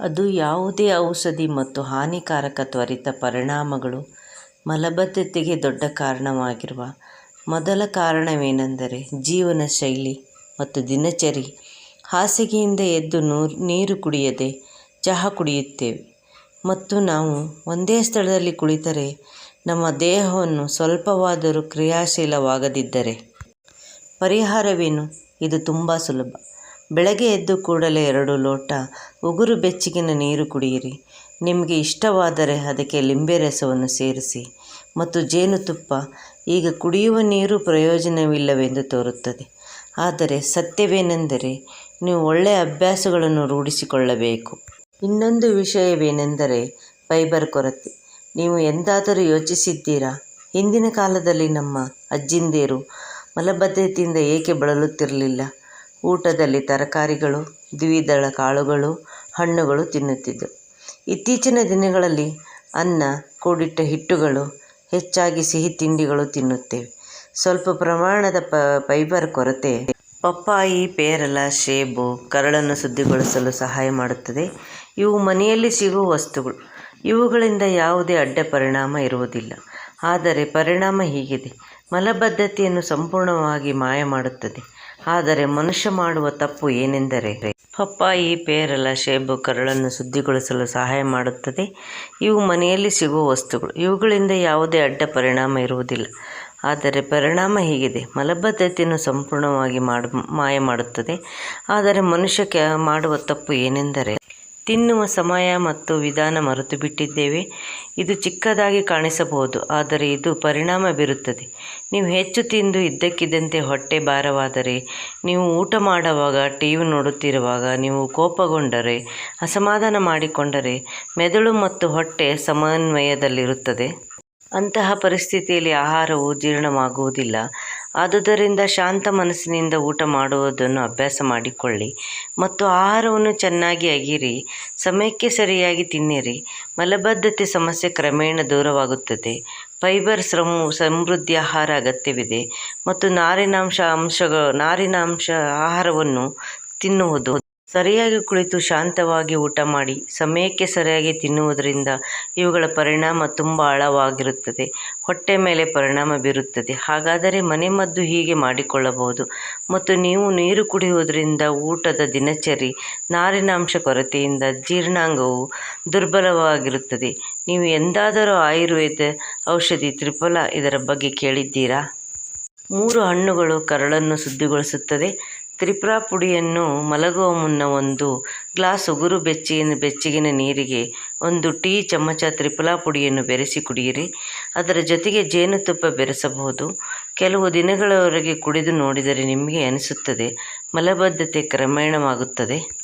ಅದು ಯಾವುದೇ ಔಷಧಿ ಮತ್ತು ಹಾನಿಕಾರಕ ತ್ವರಿತ ಪರಿಣಾಮಗಳು ಮಲಬದ್ಧತೆಗೆ ದೊಡ್ಡ ಕಾರಣವಾಗಿರುವ ಮೊದಲ ಕಾರಣವೇನೆಂದರೆ ಜೀವನ ಶೈಲಿ ಮತ್ತು ದಿನಚರಿ. ಹಾಸಿಗೆಯಿಂದ ಎದ್ದು ನೂರು, ನೀರು ಕುಡಿಯದೆ ಚಹಾ ಕುಡಿಯುತ್ತೇವೆ. ಮತ್ತು ನಾವು ಒಂದೇ ಸ್ಥಳದಲ್ಲಿ ಕುಳಿತರೆ ನಮ್ಮ ದೇಹವನ್ನು ಸ್ವಲ್ಪವಾದರೂ ಕ್ರಿಯಾಶೀಲವಾಗದಿದ್ದರೆ. ಪರಿಹಾರವೇನು? ಇದು ತುಂಬ ಸುಲಭ. ಬೆಳಗ್ಗೆ ಎದ್ದು ಕೂಡಲೇ ಎರಡು ಲೋಟ ಉಗುರು ಬೆಚ್ಚಗಿನ ನೀರು ಕುಡಿಯಿರಿ. ನಿಮಗೆ ಇಷ್ಟವಾದರೆ ಅದಕ್ಕೆ ಲಿಂಬೆ ರಸವನ್ನು ಸೇರಿಸಿ. ಮತ್ತು ಜೇನುತುಪ್ಪ, ಈಗ ಕುಡಿಯುವ ನೀರು ಪ್ರಯೋಜನವಿಲ್ಲವೆಂದು ತೋರುತ್ತದೆ. ಆದರೆ ಸತ್ಯವೇನೆಂದರೆ, ನೀವು ಒಳ್ಳೆಯ ಅಭ್ಯಾಸಗಳನ್ನು ರೂಢಿಸಿಕೊಳ್ಳಬೇಕು. ಇನ್ನೊಂದು ವಿಷಯವೇನೆಂದರೆ, ಫೈಬರ್ ಕೊರತೆ. ನೀವು ಎಂದಾದರೂ ಯೋಚಿಸಿದ್ದೀರಾ? ಹಿಂದಿನ ಕಾಲದಲ್ಲಿ ನಮ್ಮ ಅಜ್ಜಿಂದಿರು ಮಲಬದ್ಧತೆಯಿಂದ ಏಕೆ ಬಳಲುತ್ತಿರಲಿಲ್ಲ? ಊಟದಲ್ಲಿ ತರಕಾರಿಗಳು, ದ್ವಿದಳ ಕಾಳುಗಳು, ಹಣ್ಣುಗಳು ತಿನ್ನುತ್ತಿದ್ದರು ಇತ್ತೀಚಿನ ದಿನಗಳಲ್ಲಿ ಅನ್ನ, ಕೂಡಿಟ್ಟ ಹಿಟ್ಟುಗಳು, ಹೆಚ್ಚಾಗಿ ಸಿಹಿ ತಿಂಡಿಗಳು ತಿನ್ನುತ್ತೇವೆ. ಸ್ವಲ್ಪ ಪ್ರಮಾಣದ ಪ, ಫೈಬರ್ ಕೊರತೆ. ಪಪ್ಪಾಯಿ, ಪೇರಲ ಸೇಬು ಕರಳನ್ನು ಶುದ್ಧಿಗೊಳಿಸಲು ಸಹಾಯ ಮಾಡುತ್ತದೆ. ಇವು ಮನೆಯಲ್ಲಿ ಸಿಗುವ ವಸ್ತುಗಳು. ಇವುಗಳಿಂದ ಯಾವುದೇ ಅಡ್ಡ ಪರಿಣಾಮ ಇರುವುದಿಲ್ಲ. ಆದರೆ ಪರಿಣಾಮ ಹೀಗಿದೆ. ಮಲಬದ್ಧತೆಯನ್ನು ಸಂಪೂರ್ಣವಾಗಿ ಮಾಯ ಮಾಡುತ್ತದೆ. ಆದರೆ ಮನುಷ್ಯ ಮಾಡುವ ತಪ್ಪು ಏನೆಂದರೆ, ಪಪ್ಪಾಯಿ, ಪೇರಲ ಸೇಬು ಕರಳನ್ನು ಶುದ್ಧಿಗೊಳಿಸಲು ಸಹಾಯ ಮಾಡುತ್ತದೆ. ಇವು ಮನೆಯಲ್ಲಿ ಸಿಗುವ ವಸ್ತುಗಳು. ಇವುಗಳಿಂದ ಯಾವುದೇ ಅಡ್ಡ ಪರಿಣಾಮ ಇರುವುದಿಲ್ಲ. ಆದರೆ ಪರಿಣಾಮ ಹೀಗಿದೆ. ಮಲಬದ್ಧತೆಯನ್ನು ಸಂಪೂರ್ಣವಾಗಿ ಮಾಡು, ಮಾಯ ಮಾಡುತ್ತದೆ. ಆದರೆ ಮನುಷ್ಯ ಮಾಡುವ ತಪ್ಪು ಏನೆಂದರೆ ತಿನ್ನುವ ಸಮಯ ಮತ್ತು ವಿಧಾನ ಮರೆತು ಬಿಟ್ಟಿದ್ದೇವೆ ಇದು ಚಿಕ್ಕದಾಗಿ ಕಾಣಿಸಬಹುದು, ಆದರೆ ಇದು ಪರಿಣಾಮ ಬೀರುತ್ತದೆ. ನೀವು ಹೆಚ್ಚು ತಿಂದು ಇದ್ದಕ್ಕಿದ್ದಂತೆ ಹೊಟ್ಟೆ ಭಾರವಾದರೆ, ನೀವು ಊಟ ಮಾಡುವಾಗ ಟಿ ವಿ ನೋಡುತ್ತಿರುವಾಗ ನೀವು ಕೋಪಗೊಂಡರೆ, ಅಸಮಾಧಾನ ಮಾಡಿಕೊಂಡರೆ, ಮೆದುಳು ಮತ್ತು ಹೊಟ್ಟೆ ಸಮನ್ವಯದಲ್ಲಿರುತ್ತದೆ. ಅಂತಹ ಪರಿಸ್ಥಿತಿಯಲ್ಲಿ ಆಹಾರವು ಜೀರ್ಣವಾಗುವುದಿಲ್ಲ. ಆದುದರಿಂದ ಶಾಂತ ಮನಸ್ಸಿನಿಂದ ಊಟ ಮಾಡುವುದನ್ನು ಅಭ್ಯಾಸ ಮಾಡಿಕೊಳ್ಳಿ ಮತ್ತು ಆಹಾರವನ್ನು ಚೆನ್ನಾಗಿ ಅಗಿರಿ, ಸಮಯಕ್ಕೆ ಸರಿಯಾಗಿ ತಿನ್ನಿರಿ. ಮಲಬದ್ಧತೆ ಸಮಸ್ಯೆ ಕ್ರಮೇಣ ದೂರವಾಗುತ್ತದೆ. ಫೈಬರ್ ಶ್ರಮ ಸಮೃದ್ಧಿ ಆಹಾರ ಅಗತ್ಯವಿದೆ ಮತ್ತು ನಾರಿನಾಂಶ ಅಂಶಗಳು, ನಾರಿನಾಂಶ ಆಹಾರವನ್ನು ತಿನ್ನುವುದು ಸರಿಯಾಗಿ ಕುಳಿತು ಶಾಂತವಾಗಿ ಊಟ ಮಾಡಿ, ಸಮಯಕ್ಕೆ ಸರಿಯಾಗಿ ತಿನ್ನುವುದರಿಂದ ಇವುಗಳ ಪರಿಣಾಮ ತುಂಬ ಆಳವಾಗಿರುತ್ತದೆ. ಹೊಟ್ಟೆ ಮೇಲೆ ಪರಿಣಾಮ ಬೀರುತ್ತದೆ. ಹಾಗಾದರೆ ಮನೆಮದ್ದು ಹೀಗೆ ಮಾಡಿಕೊಳ್ಳಬಹುದು. ಮತ್ತು ನೀವು ನೀರು ಕುಡಿಯುವುದರಿಂದ ಊಟದ ದಿನಚರಿ, ನಾರಿನಾಂಶ ಕೊರತೆಯಿಂದ ಜೀರ್ಣಾಂಗವು ದುರ್ಬಲವಾಗಿರುತ್ತದೆ. ನೀವು ಎಂದಾದರೂ ಆಯುರ್ವೇದ ಔಷಧಿ ತ್ರಿಫಲ ಇದರ ಬಗ್ಗೆ ಕೇಳಿದ್ದೀರಾ? ಮೂರು ಹಣ್ಣುಗಳು ಕರಳನ್ನು ಶುದ್ಧಿಗೊಳಿಸುತ್ತದೆ. ತ್ರಿಪುರ ಪುಡಿಯನ್ನು ಮಲಗುವ ಮುನ್ನ ಒಂದು ಗ್ಲಾಸ್ ಉಗುರು ಬೆಚ್ಚಗಿನ ಬೆಚ್ಚಗಿನ ನೀರಿಗೆ ಒಂದು ಟೀ ಚಮಚ ತ್ರಿಫಲ ಪುಡಿಯನ್ನು ಬೆರೆಸಿ ಕುಡಿಯಿರಿ. ಅದರ ಜೊತೆಗೆ ಜೇನುತುಪ್ಪ ಬೆರೆಸಬಹುದು. ಕೆಲವು ದಿನಗಳವರೆಗೆ ಕುಡಿದು ನೋಡಿದರೆ ನಿಮಗೆ ಅನಿಸುತ್ತದೆ. ಮಲಬದ್ಧತೆ ಕ್ರಮೇಣವಾಗುತ್ತದೆ.